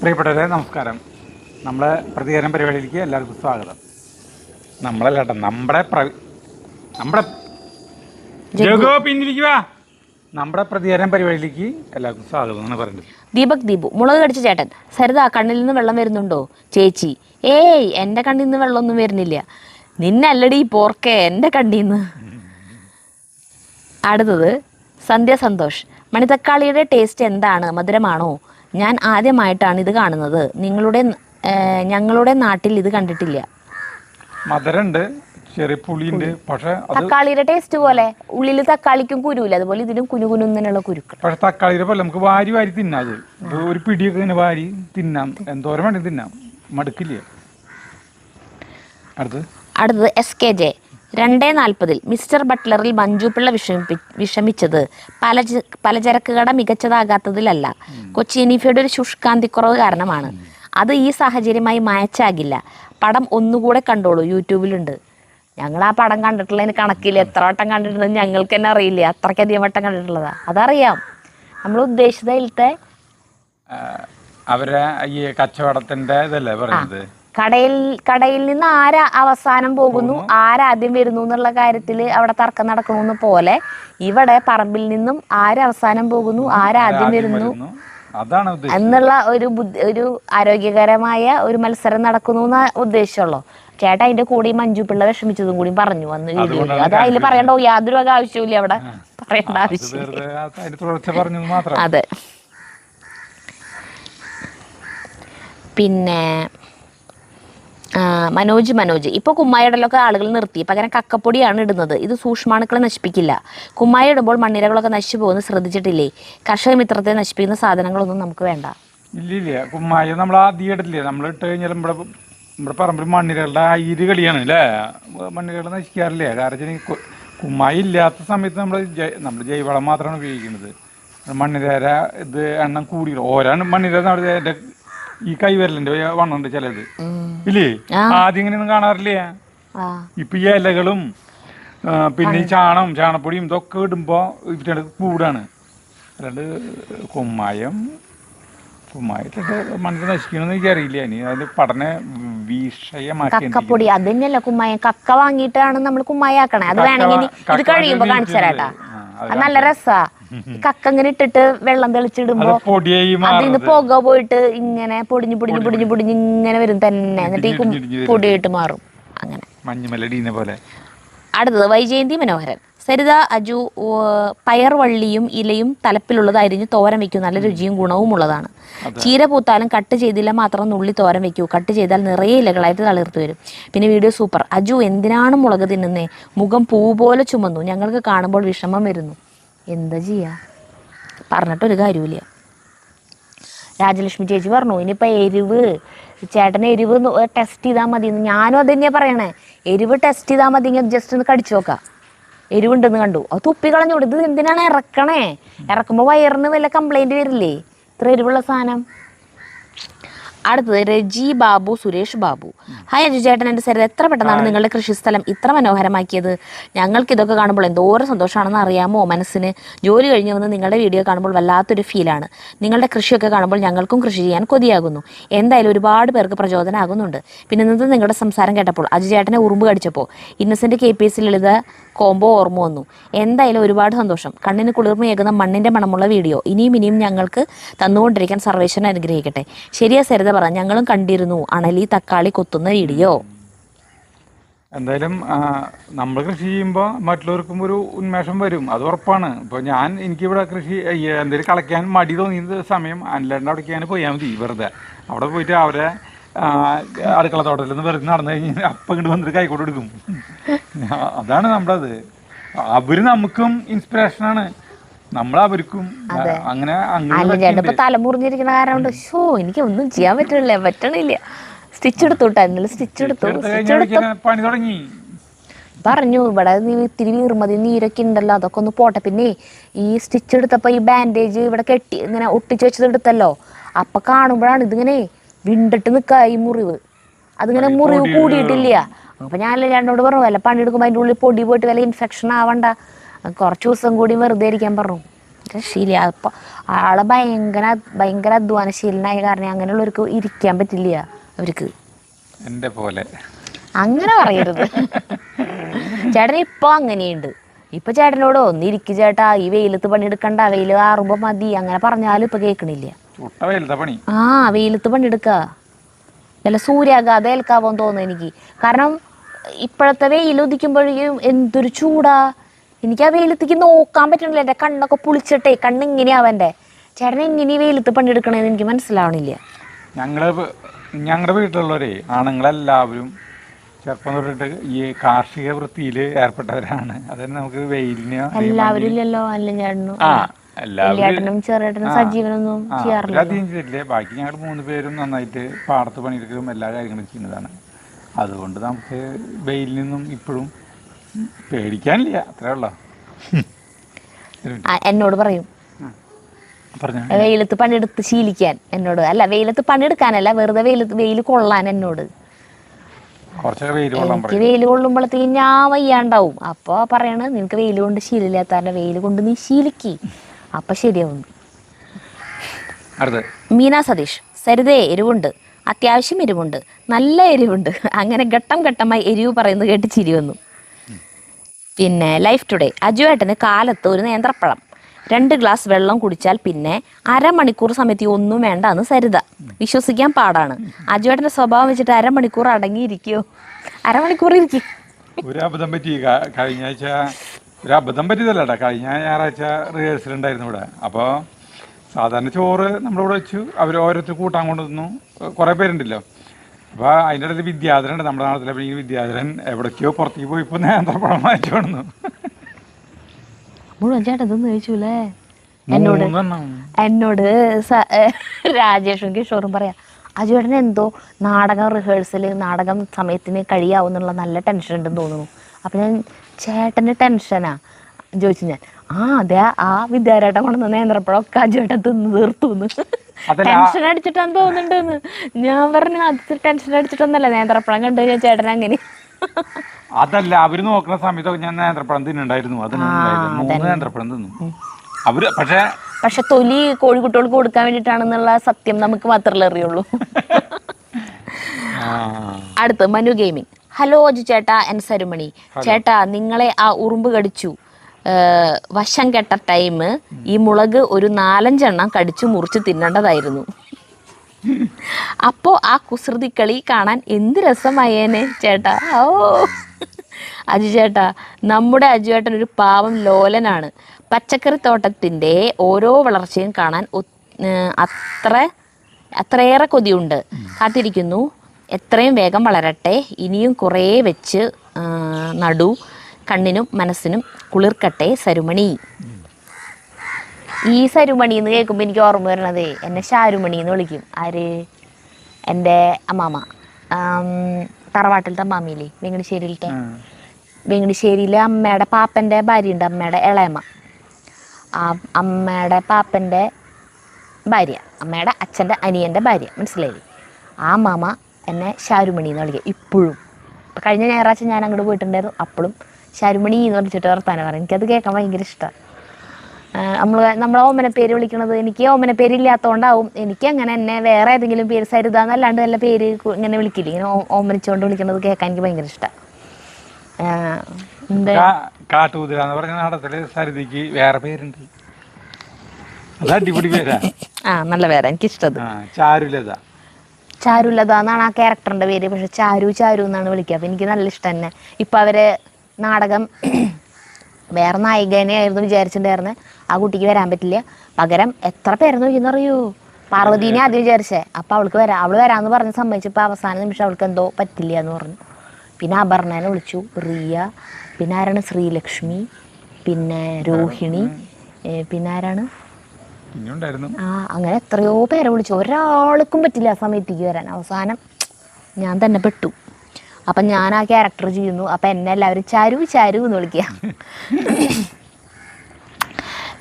പ്രിയപ്പെട്ടവരെ നമസ്കാരം. നമ്മളെ പ്രതികരണം പരിപാടിയിലേക്ക് എല്ലാവർക്കും സ്വാഗതം. നമ്മളല്ലാട്ട നമ്മുടെ നമ്മുടെ ജഗോ പിന്നിരിക്കുക നമ്മുടെ പ്രതികരണം പരിപാടിയിലേക്ക് എല്ലാവർക്കും സ്വാഗതം എന്ന് പറയുന്നത്. ദീപക് ദീപു മുളക് കടിച്ച ചേട്ടൻ. സരിത കണ്ണിൽ നിന്ന് വെള്ളം വരുന്നുണ്ടോ? ചേച്ചി ഏയ് എന്റെ കണ്ണിൽ നിന്ന് വെള്ളമൊന്നും വരുന്നില്ല. നിന്നല്ലടി പോർക്കേ എന്റെ കണ്ണിൽ നിന്ന് അടുത്തത് സന്ധ്യ സന്തോഷ്. മണിത്തക്കാളിയുടെ ടേസ്റ്റ് എന്താണ്? മധുരമാണോ? ഞാൻ ആദ്യമായിട്ടാണ് ഇത് കാണുന്നത്. നിങ്ങളുടെ ഞങ്ങളുടെ നാട്ടിൽ ഇത് കണ്ടിട്ടില്ല. മധുരമുണ്ട് ചെറിയ പുളിയുണ്ട് പക്ഷെ തക്കാളിയുടെ ടേസ്റ്റ് പോലെ. ഉള്ളിൽ തക്കാളിക്കും കുരുവില്ല. അതുപോലെ ഇതിനും കുനു കുനുന്നുള്ള കുരുക്കൾ. പക്ഷെ തക്കാളിയുടെ പോലെ നമുക്ക് വാരി വാരി തിന്നാം ഒരു പിടിയൊക്കെ ഇങ്ങനെ വാരി തിന്നാം. എന്തോരം വേണ്ടി തിന്നാം. മടുക്കില്ല? അടുത്തത്. അടുത്തത് എസ് കെ ജെ രണ്ടേ നാൽപ്പതിൽ മിസ്റ്റർ ബട്ട്ലറിൽ മഞ്ജുപിള്ള വിഷമിപ്പി വിഷമിച്ചത്. പല പലചരക്ക് കട മികച്ചതാകാത്തതിലല്ല. കൊച്ചി എനിഫയുടെ ഒരു ശുഷ്കാന്തിക്കുറവ് കാരണമാണ്. അത് ഈ സാഹചര്യമായി മായച്ചാകില്ല. പടം ഒന്നുകൂടെ കണ്ടോളൂ യൂട്യൂബിലുണ്ട്. ഞങ്ങൾ ആ പടം കണ്ടിട്ടുള്ളതിന് കണക്കില്ല. എത്ര വട്ടം കണ്ടിട്ടുണ്ടെന്ന് ഞങ്ങൾക്ക് തന്നെ അറിയില്ല. അത്രയ്ക്കധികം വട്ടം കണ്ടിട്ടുള്ളതാ. അതറിയാം. നമ്മൾ ഉദ്ദേശിച്ചതിലത്തെ അവരെ ഈ കച്ചവടത്തിന്റെ ഇതല്ലേ പറയുന്നത്? കടയിൽ കടയിൽ നിന്ന് ആരാ അവസാനം പോകുന്നു ആരാദ്യം വരുന്നു എന്നുള്ള കാര്യത്തിൽ അവിടെ തർക്കം നടക്കണമെന്ന് പോലെ ഇവിടെ പറമ്പിൽ നിന്നും ആരവസാനം പോകുന്നു ആരാദ്യം വരുന്നു. അതാണ് എന്നുള്ള ഒരു ഒരു ആരോഗ്യകരമായ ഒരു മത്സരം നടക്കുന്നു എന്ന ഉദ്ദേശമുള്ളൂ ചേട്ടാ അതിന്റെ കൂടെ ഈ മഞ്ജു പിള്ള വിഷമിച്ചതും കൂടി പറഞ്ഞു വന്ന് വീഡിയോയിൽ അത് അതിൽ പറയണ്ടോ യാതൊരു വക ആവശ്യമില്ല അവിടെ. പറയേണ്ട ആവശ്യം അതെ. പിന്നെ മനോജ് മനോജ്. ഇപ്പോൾ കുമ്മായിടലൊക്കെ ആളുകൾ നിർത്തി. പകരം കക്കപ്പൊടിയാണ് ഇടുന്നത്. ഇത് സൂക്ഷ്മാണുക്കളെ നശിപ്പിക്കില്ല. കുമ്മായി ഇടുമ്പോൾ മണ്ണിരകളൊക്കെ നശിച്ചു പോകുന്നത് ശ്രദ്ധിച്ചിട്ടില്ലേ? കർഷക മിത്രത്തെ നശിപ്പിക്കുന്ന സാധനങ്ങളൊന്നും നമുക്ക് വേണ്ട. ഇല്ല കുമ്മായ നമ്മൾ ആദ്യം ഇടില്ലേ നമ്മൾ ഇട്ട് കഴിഞ്ഞാൽ നമ്മുടെ നമ്മുടെ പറമ്പിൽ മണ്ണിരകളുടെ ആ ഇരു കളിയാണ് അല്ലേ? മണ്ണിരകൾ നശിക്കാറില്ലേ? കാരണം കുമ്മായി ഇല്ലാത്ത സമയത്ത് നമ്മൾ നമ്മൾ ജൈവളം മാത്രമാണ് ഉപയോഗിക്കുന്നത്. മണ്ണിരര ഇത് എണ്ണം കൂടി ഓരോ മണ്ണിര നമ്മുടെ ഈ കൈവരലിന്റെ വണ്ണുണ്ട് ചിലത്. ഇല്ലേ? ആദ്യം ഇങ്ങനെയൊന്നും കാണാറില്ലേ? ഇപ്പൊ ഈ ഇലകളും പിന്നെ ഈ ചാണം ചാണപ്പൊടിയും ഇതൊക്കെ ഇടുമ്പോ ഇവരുടെ കൂടാണ്. അല്ലാണ്ട് കുമ്മായം കുമ്മായത്തിട്ട് മണ്ണിൽ നശിക്കണമെന്ന് എനിക്കറിയില്ല ഇനി. അതിന്റെ പഠന വിഷയമാക്കി കക്കപ്പൊടി അത് തന്നെയല്ല കുമ്മായ. കക്ക വാങ്ങിയിട്ടാണ് നമ്മൾ കുമ്മായ ആക്കണേ. അത് വേണമെങ്കിൽ ഇത് കഴിയുമ്പോ കാണിച്ചു തരാട്ടാ. നല്ല രസാ. കക്ക ഇങ്ങനെ ഇട്ടിട്ട് വെള്ളം തെളിച്ചിടുമ്പോ അതിന്ന് പുക പോയിട്ട് ഇങ്ങനെ പൊടിഞ്ഞു പൊടിഞ്ഞു പൊടിഞ്ഞു പൊടിഞ്ഞു ഇങ്ങനെ വരും തന്നെ. എന്നിട്ട് ഈ പൊടിയായിട്ട് മാറും. അങ്ങനെ. മഞ്ഞുമലടീനെ പോലെ. അടുത്തത് വൈജയന്തി മനോഹരൻ. സരിത അജു പയർ പയർവള്ളിയും ഇലയും തലപ്പിലുള്ളത് അരിഞ്ഞ് തോരൻ വെക്കൂ. നല്ല രുചിയും ഗുണവും ഉള്ളതാണ്. ചീര പൂത്താലും കട്ട് ചെയ്തില്ല മാത്രം നുള്ളി തോരൻ വെക്കൂ. കട്ട് ചെയ്താൽ നിറയെ ഇലകളായിട്ട് തളിർത്ത് വരും. പിന്നെ വീഡിയോ സൂപ്പർ. അജു എന്തിനാണ് മുളക് തിന്നുന്നേ? മുഖം പൂ പോലെ ചുമന്നു. ഞങ്ങൾക്ക് കാണുമ്പോൾ വിഷമം വരുന്നു. എന്താ ചെയ്യാ? പറഞ്ഞിട്ടൊരു കാര്യമില്ല രാജലക്ഷ്മി ചേച്ചി പറഞ്ഞു ഇനിയിപ്പോൾ എരിവ് ചേട്ടന് എരിവ് ടെസ്റ്റ് ചെയ്താൽ മതി ഞാനും അത് തന്നെയാണ് പറയണേ. എരിവ് ടെസ്റ്റ് ചെയ്താൽ മതി ജസ്റ്റ് ഒന്ന് കടിച്ചു നോക്കാം. എരിവുണ്ടെന്ന് കണ്ടു. അത് തുപ്പി കളഞ്ഞു ഇത് എന്തിനാണ് ഇറക്കണേ? ഇറക്കുമ്പോൾ വയറിന് വല്ല കംപ്ലൈന്റ് വരില്ലേ? ഇത്ര എരിവുള്ള സാധനം. അടുത്തത് രജി ബാബു സുരേഷ് ബാബു. ഹായ് അജു ചേട്ടൻ എന്റെ സരിത എത്ര പെട്ടെന്നാണ് നിങ്ങളുടെ കൃഷിസ്ഥലം ഇത്ര മനോഹരമാക്കിയത്? ഞങ്ങൾക്ക് ഇതൊക്കെ കാണുമ്പോൾ എന്തോരം സന്തോഷമാണെന്ന് അറിയാമോ മനസ്സിന്? ജോലി കഴിഞ്ഞ് വന്ന് നിങ്ങളുടെ വീഡിയോ കാണുമ്പോൾ വല്ലാത്തൊരു ഫീലാണ് നിങ്ങളുടെ കൃഷിയൊക്കെ കാണുമ്പോൾ ഞങ്ങൾക്കും കൃഷി ചെയ്യാൻ കൊതിയാകുന്നു. എന്തായാലും ഒരുപാട് പേർക്ക് പ്രചോദനമാകുന്നുണ്ട് പിന്നെ ഇന്നത്തെ നിങ്ങളുടെ സംസാരം കേട്ടപ്പോൾ അജു ചേട്ടനെ ഉറുമ്പ് കടിച്ചപ്പോൾ Innocent K P S Lalitha combo ഓർമ്മ വന്നു. എന്തായാലും ഒരുപാട് സന്തോഷം. കണ്ണിന് കുളിർമയേകുന്ന മണ്ണിന്റെ മണമുള്ള വീഡിയോ ഇനിയും ഇനിയും ഞങ്ങൾക്ക് തന്നുകൊണ്ടിരിക്കാൻ സർവേശ്വരൻ അനുഗ്രഹിക്കട്ടെ. ശരിയാ സരിത പറ ഞങ്ങളും കണ്ടിരുന്നു അണലി തക്കാളി കൊത്തുന്ന വീഡിയോ. എന്തായാലും നമ്മൾ കൃഷി ചെയ്യുമ്പോൾ മറ്റുള്ളവർക്കും ഒരു ഉന്മേഷം വരും. അത് ഉറപ്പാണ്. ഇപ്പോൾ ഞാൻ എനിക്കിവിടെ കൃഷി എന്തെങ്കിലും കളയ്ക്കാൻ മടി തോന്നിയ സമയം അനിലേന്റെ അവിടേക്ക് ഞാൻ പോയാൽ മതി വെറുതെ. അവിടെ പോയിട്ട് അവരെ അടുക്കള തോട്ടത്തിൽ നിന്ന് വെറുതെ നടന്നു കഴിഞ്ഞാൽ അപ്പം ഇങ്ങോട്ട് വന്നിട്ട് കൈക്കോട്ട് എടുക്കും. അതാണ് നമ്മളത്. അവർ നമുക്കും ഇൻസ്പിറേഷനാണ് നമ്മൾ അവർക്കും അങ്ങനെ അങ്ങനെ ചേട്ടൻ കാരണം ഷോ എനിക്ക് ഒന്നും ചെയ്യാൻ പറ്റണില്ല. പറ്റണില്ല. സ്റ്റിച്ച് എടുത്തു ഇന്നലെ സ്റ്റിച്ച് എടുത്തു. പണി തുടങ്ങി. പറഞ്ഞു ഇവിടെ നീ ഇത്തിരി വീർമതി നീരൊക്കെ ഉണ്ടല്ലോ. അതൊക്കെ ഒന്ന് പോട്ടെ. പിന്നെ ഈ സ്റ്റിച്ച് എടുത്തപ്പോൾ ഈ ബാൻഡേജ് ഇവിടെ കെട്ടി ഇങ്ങനെ ഒട്ടിച്ചു വെച്ചത് എടുത്തല്ലോ. അപ്പൊ കാണുമ്പോഴാണ് ഇതിങ്ങനെ വിണ്ടിട്ട് നിൽക്കുക ഈ മുറിവ്. അതിങ്ങനെ മുറിവ് കൂടിയിട്ടില്ല. അപ്പൊ ഞാൻ രണ്ടോട് പറഞ്ഞു വല്ല പണിയെടുക്കുമ്പോൾ അതിന്റെ ഉള്ളിൽ പൊടി പോയിട്ട് വല്ല ഇൻഫെക്ഷൻ ആവണ്ട. കുറച്ച് ദിവസം കൂടി വെറുതെ ഇരിക്കാൻ പറഞ്ഞു. ശീല അപ്പൊ ആളെ ഭയങ്കര ഭയങ്കര അധ്വാനശീലനായ കാരണം അങ്ങനെയുള്ളവർക്ക് ഇരിക്കാൻ പറ്റില്ല അവർക്ക്. എന്റെ പോലെ. അങ്ങനെ പറയരുത്. ചേട്ടൻ ഇപ്പൊ അങ്ങനെയുണ്ട്. ഇപ്പൊ ചേട്ടനോട് ഒന്നിരിക്കു ചേട്ടാ ഈ വെയിലത്ത് പണിയെടുക്കണ്ട വെയിൽ ആറുമ്പോ മതി അങ്ങനെ പറഞ്ഞാലും ഇപ്പൊ കേൾക്കണില്ല. ആ വെയിലത്ത് പണിയെടുക്ക. വല്ല സൂര്യാഘാതം ഏൽക്കാവോന്ന് തോന്നുന്നു എനിക്ക്. കാരണം ഇപ്പോഴത്തെ വെയിൽ ഉദിക്കുമ്പോഴേക്കും എന്തൊരു ചൂടാ. എനിക്ക് ആ വെയിലത്തേക്ക് നോക്കാൻ പറ്റണില്ല. എന്റെ കണ്ണൊക്കെ പുളിച്ചിട്ടേ കണ്ണ് ഇങ്ങനെയാവന്റെ ചേട്ടൻ എങ്ങനെ വെയിലത്ത് വെയിലത്ത് പണിയെടുക്കണേന്ന് എനിക്ക് മനസ്സിലാവണില്ല. ഞങ്ങൾ ഞങ്ങളുടെ വീട്ടിലുള്ളവരെ ആണുങ്ങളെല്ലാവരും ചെറുപ്പം തൊട്ടിട്ട് ഈ കാർഷിക വൃത്തിയിൽ ഏർപ്പെട്ടവരാണ്. അതന്നെ നമുക്ക് വെയിലിന് എല്ലാവരും ഇല്ലല്ലോ അല്ല ചേട്ടനും. ആ എല്ലാവരും ചെറിയേട്ടനും സജീവനൊന്നും ചെയ്യാറില്ല അവരധികം ചെയ്തില്ലേ ബാക്കി ഞങ്ങൾ മൂന്ന് പേരും നന്നായിട്ട് പാടത്ത് പണിയെടുക്കുകയും എല്ലാ കാര്യങ്ങളും ചെയ്യുന്നതാണ്. അതുകൊണ്ട് നമുക്ക് വെയിലിൽ നിന്നും ഇപ്പോഴും പേടിക്കാനില്ല. അത്രേ ഉള്ളൂ. എന്നോട് പറയും. വെയിലത്ത് പണിയെടുത്ത് ശീലിക്കാൻ എന്നോട്. അല്ല വെയിലത്ത് പണിയെടുക്കാനല്ല വെറുതെ വെയിലത്ത് വെയിൽ കൊള്ളാൻ എന്നോട്. എനിക്ക് വെയിൽ കൊള്ളുമ്പോഴത്തേക്ക് ഞാൻ വയ്യാണ്ടാവും. അപ്പോൾ പറയണ നിനക്ക് വെയിൽ കൊണ്ട് ശീലില്ലാത്ത വെയിൽ കൊണ്ട് നീ ശീലിക്കി. അപ്പം ശരിയാവും അടുത്ത് മീന സതീഷ് സരിതേ എരിവുണ്ട് അത്യാവശ്യം എരിവുണ്ട് നല്ല എരിവുണ്ട്. അങ്ങനെ ഘട്ടം ഘട്ടമായി എരിവ് പറയുന്നത് കേട്ട് ചിരി വന്നു. പിന്നെ ലൈഫ് ടുഡേ അജുവേട്ടന് കാലത്ത് ഒരു നേന്ത്രപ്പഴം രണ്ട് ഗ്ലാസ് വെള്ളം കുടിച്ചാൽ പിന്നെ അരമണിക്കൂർ സമയത്ത് ഒന്നും വേണ്ട എന്ന് സരിത. വിശ്വസിക്കാൻ പാടാണ്. അജുവേട്ടന്റെ സ്വഭാവം വെച്ചിട്ട് അരമണിക്കൂർ അടങ്ങിയിരിക്കുമോ അരമണിക്കൂർ ഇരിക്കും. ഒരു അബദ്ധം പറ്റി കഴിഞ്ഞ ആഴ്ച ഒരു അബദ്ധം പറ്റിയതല്ലടാ. കഴിഞ്ഞ ഞായറാഴ്ച റിഹേഴ്സൽ ഉണ്ടായിരുന്നു ഇവിടെ. അപ്പോൾ സാധാരണ ചോറ് നമ്മുടെ ഇവിടെ വെച്ചു. അവർ ഓരോരുത്തർ കൂട്ടാൻ കൊണ്ടുവന്നു. കുറേ പേരുണ്ടല്ലോ. അപ്പോൾ അതിന്റെ ഇടയിൽ വിദ്യാധരൻ ഉണ്ട് നമ്മുടെ നാട്ടിലെ പിന്നെ ഈ വിദ്യാധരൻ എവിടേക്കോ പുറത്തേക്ക് പോയി ഇപ്പോൾ നേന്ത്രപ്പഴം വാങ്ങിച്ചു കൊണ്ടു മുഴുവൻ ചേട്ടൻ ഇതൊന്നും ചോദിച്ചൂലേ എന്നോട് എന്നോട് രാജേഷും കിഷോറും പറയാ അജുവേട്ടന് എന്തോ നാടകം റിഹേഴ്സൽ നാടകം സമയത്തിന് കഴിയാവുന്നുള്ള നല്ല ടെൻഷൻ ഉണ്ടെന്ന് തോന്നുന്നു. അപ്പം ഞാൻ ചേട്ടന് ടെൻഷനാ. ചോദിച്ചു ഞാൻ. ആ അതെ ആ വിദ്യാരേട്ടൻ കൊണ്ടുവന്ന നേന്ത്രപ്പഴമൊക്കെ ചേട്ടൻ തിന്ന് തീർത്തു ടെൻഷൻ അടിച്ചിട്ടാന്ന് തോന്നുന്നുണ്ടെന്ന് ഞാൻ പറഞ്ഞു അത് ടെൻഷൻ അടിച്ചിട്ടൊന്നല്ല നേന്ത്രപ്പഴം കണ്ടു കഴിഞ്ഞാൽ ചേട്ടൻ അങ്ങനെ. അതല്ല അവർ നോക്കുന്ന സമയത്തൊക്കെ ഞാൻ നേന്ത്രപ്പഴം തിന്നുണ്ടായിരുന്നു മൂന്ന് നേന്ത്രപ്പഴം തിന്നു. അവർ പക്ഷേ പക്ഷെ തൊലി കോഴിക്കുട്ടികൾക്ക് കൊടുക്കാൻ വേണ്ടിട്ടാണെന്നുള്ള സത്യം നമുക്ക് മാത്രമല്ലേ അറിയുള്ളൂ. ആ, അടുത്ത് മനു ഗെയിമിംഗ്. ഹലോ അജു ചേട്ടാ എൻ സരുമണി. ചേട്ടാ നിങ്ങളെ ആ ഉറുമ്പ് കടിച്ചു. വശം കെട്ട ടൈം ഈ മുളക് ഒരു നാലഞ്ചെണ്ണം കടിച്ചു മുറിച്ച് തിന്നേണ്ടതായിരുന്നു. അപ്പോ ആ കുസൃതിക്കളി കാണാൻ എന്ത് രസമായേനെ ചേട്ടാ? ഓ അജു ചേട്ടാ നമ്മുടെ അജു ചേട്ടൻ ഒരു പാവം ലോലനാണ്. പച്ചക്കറി തോട്ടത്തിന്റെ ഓരോ വളർച്ചയും കാണാൻ അത്ര അത്രയേറെ കൊതിയുണ്ട്. കാത്തിരിക്കുന്നു. എത്രയും വേഗം വളരട്ടെ. ഇനിയും കുറേ വെച്ച് നടു കണ്ണിനും മനസ്സിനും കുളിർക്കട്ടെ സരുമണി. ഈ സരുമണി എന്ന് കേൾക്കുമ്പോൾ എനിക്ക് ഓർമ്മ വരണത് എന്നെ ഷാരുമണി എന്ന് വിളിക്കും. ആര്? എന്റെ അമ്മാമ്മ. ആം, തറവാട്ടിലത്തെ അമ്മാമ്മയില്ലേ? വെങ്ങടിശ്ശേരിയിലത്തെ വെങ്ങടിശ്ശേരിയിലെ അമ്മയുടെ പാപ്പന്റെ ഭാര്യയുണ്ട് അമ്മയുടെ ഇളയമ്മ. ആ അമ്മയുടെ പാപ്പന്റെ ഭാര്യ അമ്മയുടെ അച്ഛന്റെ അനിയന്റെ ഭാര്യ. മനസ്സിലായി ആ മാമ എന്നെ ശാരുമണി എന്ന് വിളിക്കുക. ഇപ്പോഴും. ഇപ്പം കഴിഞ്ഞ ഞായറാഴ്ച ഞാൻ അങ്ങോട്ട് പോയിട്ടുണ്ടായിരുന്നു. അപ്പോഴും ശാരുമണി എന്ന് വിളിച്ചിട്ട് വർത്താനം പറയും. എനിക്കത് കേൾക്കാൻ ഭയങ്കര ഇഷ്ടമാണ് നമ്മൾ നമ്മളെ ഓമന പേര് വിളിക്കണത് എനിക്ക് ഓമന പേര് ഇല്ലാത്തതുകൊണ്ടാവും എനിക്ക് അങ്ങനെ എന്നെ വേറെ ഏതെങ്കിലും പേര് സരിതാന്നല്ലാണ്ട് നല്ല പേര് ഇങ്ങനെ വിളിക്കില്ല? ഇങ്ങനെ ഓമനിച്ചുകൊണ്ട് വിളിക്കണത് കേൾക്കാൻ എനിക്ക് ഭയങ്കര ഇഷ്ടമാണ് എന്താ? കാ- കാട്ടുകുതിര എന്ന് പറഞ്ഞ നാടകത്തിൽ സരിതയ്ക്ക് വേറെ പേരുണ്ട്. അത് അടിപൊളി പേരാ. ആ നല്ല പേരാ. എനിക്കിഷ്ടത്. ചാരുലത. ചാരുലത എന്നാണ് ആ ക്യാരക്ടറിന്റെ പേര്. പക്ഷെ ചാരു ചാരു എന്നാണ് വിളിക്കുക. അപ്പം എനിക്ക് നല്ല ഇഷ്ടം തന്നെ. ഇപ്പം അവർ നാടകം വേറെ നായികനെ ആയിരുന്നു വിചാരിച്ചിട്ടുണ്ടായിരുന്നെ. ആ കുട്ടിക്ക് വരാൻ പറ്റില്ല. പകരം എത്ര പേരെന്ന് ചോദിക്കുന്നറിയോ പാർവതീനെ ആദ്യം വിചാരിച്ചേ. അപ്പം അവൾക്ക് വരാം അവൾ വരാമെന്ന് പറഞ്ഞ് സമ്മതിച്ചപ്പോൾ അവസാന നിമിഷം അവൾക്ക് എന്തോ പറ്റില്ല എന്ന് പറഞ്ഞു. പിന്നെ അപർണനെ വിളിച്ചു. റിയ. പിന്നെ ആരാണ്? ശ്രീലക്ഷ്മി. പിന്നെ രോഹിണി. പിന്നെ ആരാണ്? ആ അങ്ങനെ എത്രയോ പേരെ വിളിച്ചു. ഒരാൾക്കും പറ്റില്ല ആ സമയത്തേക്ക് വരാൻ. അവസാനം ഞാൻ തന്നെ പെട്ടു. അപ്പം ഞാൻ ആ ക്യാരക്ടർ ചെയ്യുന്നു. അപ്പം എന്നെ എല്ലാവരും ചാരു ചാരു എന്ന് വിളിക്കുക.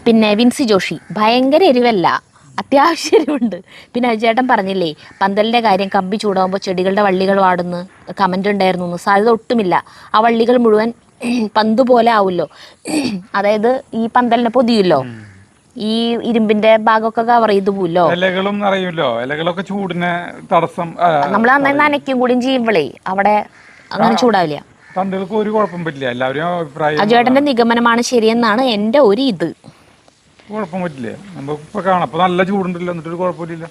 പിന്നെ വിൻസി ജോഷി ഭയങ്കര എരിവല്ല. അത്യാവശ്യം എരിവുണ്ട്. പിന്നെ അജേട്ടൻ പറഞ്ഞില്ലേ പന്തലിന്റെ കാര്യം കമ്പി ചൂടാകുമ്പോൾ ചെടികളുടെ വള്ളികൾ വാടുന്നു കമന്റ് ഉണ്ടായിരുന്നു എന്ന്. സാധ്യത ഒട്ടുമില്ല. ആ വള്ളികൾ മുഴുവൻ പന്ത് പോലെ ആവുമല്ലോ. അതായത് ഈ പന്തലിനെ പൊതിയുമല്ലോ. ഈ ഇരുമ്പിന്റെ ഭാഗമൊക്കെ കവർ ചെയ്ത് പോലോ ഇലകളും അറിയുമല്ലോ ഇലകളൊക്കെ ചൂടിനെ തടസ്സം നമ്മൾ നന്നായി നനയ്ക്കും കൂടിയും ചെയ്യുമ്പോഴേ അവിടെ അങ്ങനെ ചൂടാവില്ല. തണ്ടുകൾക്ക് ഒരു കുഴപ്പം പറ്റില്ല. എല്ലാവരും അഭിപ്രായം അജുവേട്ടന്റെ നിഗമനമാണ് ശരിയെന്നാണ് എന്റെ ഒരു ഇത്. കുഴപ്പം പറ്റില്ല. നമുക്ക് ഇപ്പൊ കാണാം. അപ്പൊ നല്ല ചൂടുണ്ടല്ലോ. എന്നിട്ടൊരു കുഴപ്പമില്ല.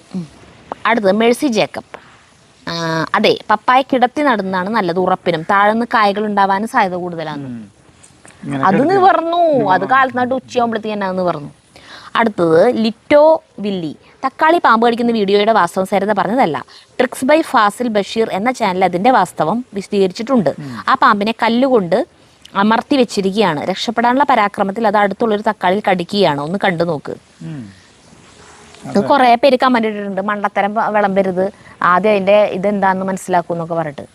അടുത്തത് മെഴ്സി ജേക്കബ്. അതെ പപ്പായ കിടത്തി നടുന്നതാണ് നല്ലത് ഉറപ്പിനും. താഴ്ന്ന് കായകൾ ഉണ്ടാവാനും സാധ്യത കൂടുതലാണ്. അത് നിവർന്നു. അത് കാലത്തിനായിട്ട് ഉച്ചയാകുമ്പോഴത്തേക്ക് തന്നെ അത് നിവർന്നു. അടുത്തത് ലിറ്റോ വില്ലി. തക്കാളി പാമ്പ് കടിക്കുന്ന വീഡിയോയുടെ വാസ്തവം സരിത പറഞ്ഞതല്ല. ട്രിക്സ് ബൈ ഫാസിൽ ബഷീർ എന്ന ചാനൽ അതിന്റെ വാസ്തവം വിശദീകരിച്ചിട്ടുണ്ട്. ആ പാമ്പിനെ കല്ലുകൊണ്ട് അമർത്തി വെച്ചിരിക്കുകയാണ്. രക്ഷപ്പെടാനുള്ള പരാക്രമത്തിൽ അത് അടുത്തുള്ളൊരു തക്കാളിയിൽ കടിക്കുകയാണ്. ഒന്ന് കണ്ടു നോക്ക്. കുറെ പേര് കമന്റ് ഇട്ടിട്ടുണ്ട്. മണ്ടത്തരം വിളമ്പരുത്. ആദ്യം അതിന്റെ ഇതെന്താന്ന് മനസ്സിലാക്കും എന്നൊക്കെ പറഞ്ഞിട്ട്.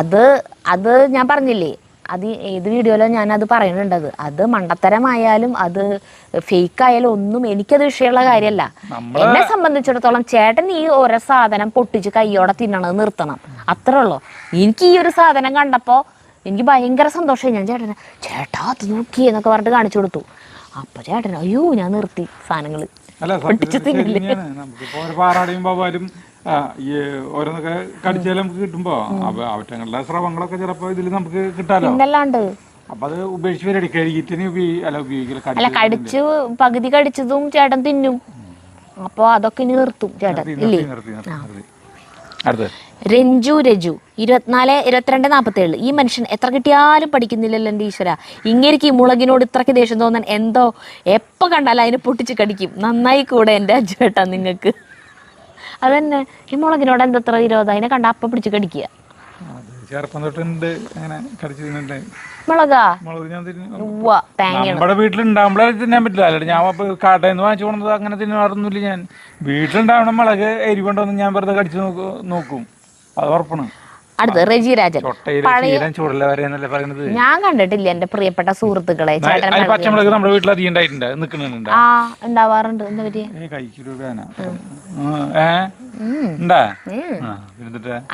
അത് അത് ഞാൻ പറഞ്ഞില്ലേ? അത് ഏത് വീഡിയോയിലോ ഞാനത് പറയുന്നുണ്ടത് പറയുന്നുണ്ട്. അത് മണ്ടത്തരമായാലും അത് ഫേക്ക് ആയാലും ഒന്നും എനിക്കത് വിഷയമുള്ള കാര്യമല്ല. എന്നെ സംബന്ധിച്ചിടത്തോളം ചേട്ടൻ ഈ ഓരോ സാധനം പൊട്ടിച്ച് കൈയോടെ തിന്നണത് നിർത്തണം. അത്രേ ഉള്ളൂ. എനിക്ക് ഈ ഒരു സാധനം കണ്ടപ്പോൾ എനിക്ക് ഭയങ്കര സന്തോഷമായി. ഞാൻ ചേട്ടനെ ചേട്ടാ അത് നോക്കി എന്നൊക്കെ പറഞ്ഞിട്ട് കാണിച്ചു കൊടുത്തു. അപ്പൊ ചേട്ടൻ അയ്യോ ഞാൻ നിർത്തി സാധനങ്ങൾ അല്ല സത്യത്തിൽ ഈ ഓരോന്നൊക്കെ കടിച്ചാലും നമുക്ക് കിട്ടുമ്പോ അപ്പൊ അവറ്റങ്ങളുടെ സ്രവങ്ങളൊക്കെ ചിലപ്പോ ഇതിൽ നമുക്ക് കിട്ടാലോ? പിന്നല്ലാണ്ട് അപ്പൊ അത് ഉപേക്ഷിച്ച് വരടി ഉപയോഗി അല്ല ഉപയോഗിക്കില്ല അല്ല കടിച്ച് പകുതി കടിച്ചതും ചേട്ടൻ തിന്നും. അപ്പൊ അതൊക്കെ ഇനി നിർത്തും ചേട്ടൻ ഇല്ലേ? രഞ്ജു രജു. ഇരുപത്തിനാല് ഇരുപത്തിരണ്ട് നാൽപ്പത്തേഴ് ഈ മനുഷ്യൻ എത്ര കിട്ടിയാലും പഠിക്കുന്നില്ലല്ലോ എന്റെ ഈശ്വര. ഇങ്ങനെക്ക് ഈ മുളകിനോട് ഇത്രയ്ക്ക് ദേഷ്യം തോന്നാൻ എന്തോ എപ്പോൾ കണ്ടാലും അതിനെ പൊട്ടിച്ച് കടിക്കും. നന്നായി കൂടെ എന്റെ അജുവേട്ടാ നിങ്ങൾക്ക് അതന്നെ. ഈ മുളകിനോട് എന്തത്ര വിരോധം അതിനെ കണ്ട അപ്പം പിടിച്ച് കടിക്കുക. ചെറുപ്പം തൊട്ടുണ്ട് അങ്ങനെ കടിച്ചു തിന്നിട്ട് മുളകാ? മുളക് ഞാൻ തിന്നു ഉവ്വ തേങ്ങയാണ് നമ്മുടെ വീട്ടിലുണ്ടാകുമ്പോഴേ തിന്നാൻ പറ്റില്ല. അല്ലാണ്ട് ഞാൻ അപ്പൊ കാട്ടയിൽ നിന്ന് വാങ്ങിച്ചു കൊണ്ടത് അങ്ങനെ തിന്നാറൊന്നുമില്ല ഞാൻ. വീട്ടിലുണ്ടാവണ മുളക് എരിവുണ്ടോന്ന് ഞാൻ വെറുതെ കടിച്ചു നോക്കും. അത് ഉറപ്പാണ്. അടുത്ത് റെജി രാജൻ. ചൊട്ടയിൽ വരെ എന്നല്ലേ പറയുന്നത്? ഞാൻ കണ്ടിട്ടില്ല എന്റെ പ്രിയപ്പെട്ട സുഹൃത്തുക്കളെ ചേട്ടൻ പച്ചമുളക് നമ്മുടെ വീട്ടിൽ അധികം ഉണ്ടായിട്ടുണ്ട്. ആ ഉണ്ടാവാറുണ്ട്. എന്താ പറ്റിയ?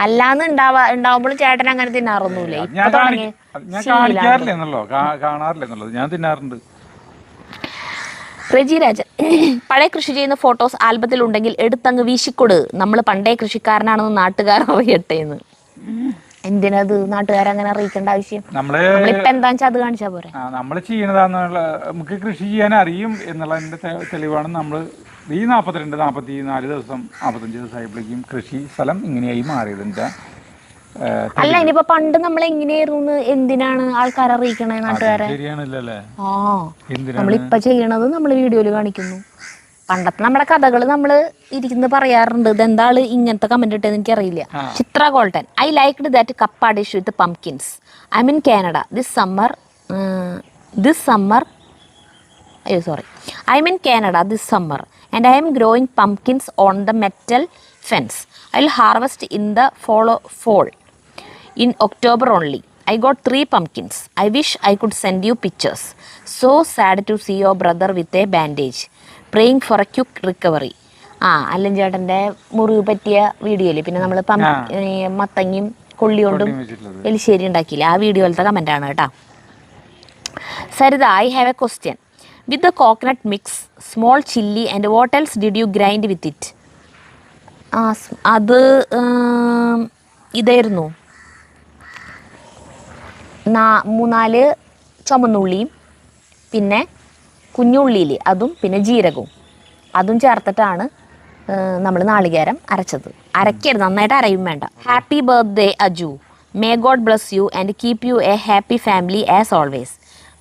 അല്ലാന്ന് ഉണ്ടാവാ ഉണ്ടാവുമ്പോഴും ചേട്ടൻ അങ്ങനെ തിന്നാറൊന്നുമില്ല. ഞാൻ ഞാൻ തിന്നാറുണ്ട്. റെജി രാജൻ പഴയ കൃഷി ചെയ്യുന്ന ഫോട്ടോസ് ആൽബത്തിൽ ഉണ്ടെങ്കിൽ എടുത്തങ്ങ് വീശിക്കൊട്. നമ്മൾ പണ്ടേ കൃഷിക്കാരനാണെന്ന് നാട്ടുകാർ അറിയട്ടെ എന്ന്. എന്തിനത് നാട്ടുകാരെ അങ്ങനെ അറിയിക്കേണ്ട ആവശ്യം? നമ്മൾ നമ്മളിപ്പോ എന്താ വെച്ചാൽ അത് കാണിച്ചാ പോരെ. ആ, നമ്മൾ ചെയ്യണതാന്നുള്ള നമുക്ക് കൃഷി ചെയ്യാൻ അറിയും എന്നുള്ളതിന്റെ തെ- തെളിവാണ് നമ്മൾ ഈ നാൽപ്പത്തിരണ്ട് നാൽപ്പത്തി നാല് ദിവസം നാൽപ്പത്തഞ്ച് ദിവസമായപ്പോഴേക്കും കൃഷി സ്ഥലം ഇങ്ങനെയായി മാറിയതിന്റെ ഏ, അല്ല ഇനിയിപ്പോ പണ്ട് നമ്മൾ എങ്ങനെയായിരുന്നു എന്തിനാണ് ആൾക്കാരെ അറിയിക്കണേ നാട്ടുകാരെ? ശരിയാണല്ലോ അല്ലേ? ആ. എന്തിനാ നമ്മളിപ്പൊ ചെയ്യണത് നമ്മൾ വീഡിയോയിൽ കാണിക്കുന്നു. പണ്ടത്തെ നമ്മുടെ കഥകൾ നമ്മൾ ഇരിക്കുന്നത് പറയാറുണ്ട്. ഇത് എന്താ ഇങ്ങനത്തെ കമന്റ് ഇട്ടെന്ന് എനിക്കറിയില്ല. Chitra Golden I liked that Kappad dish with pumpkins I mean Canada this summer this summer അയ്യോ sorry I mean Canada this summer and I'm growing pumpkins on the metal fence I will harvest in the follow fall in October only I got three pumpkins I wish I could send you pictures so sad to see your brother with a bandage. Praying for a quick recovery. ആ അല്ലൻ ചേട്ടന്റെ മുറിവ് പറ്റിയ വീഡിയോയിൽ. പിന്നെ നമ്മൾ മത്തങ്ങയും കൊള്ളിയോണ്ടും എലിശ്ശേരി ഉണ്ടാക്കിയില്ല? ആ വീഡിയോയിലത്തെ comment ആണ് കേട്ടോ. Saritha I have a question with the coconut mix small chilli and what else did you grind with it അത് ഇതായിരുന്നു. മൂന്നാൽ ചുമന്നുള്ളിയും പിന്നെ കുഞ്ഞുള്ളിയിൽ അതും പിന്നെ ജീരകവും. അതും ചേർത്തിട്ടാണ് നമ്മൾ നാളികേരം അരച്ചത്. അരക്കരുത് നന്നായിട്ട് അരയും വേണ്ട. Happy birthday Aju may God bless you and keep you a happy family as always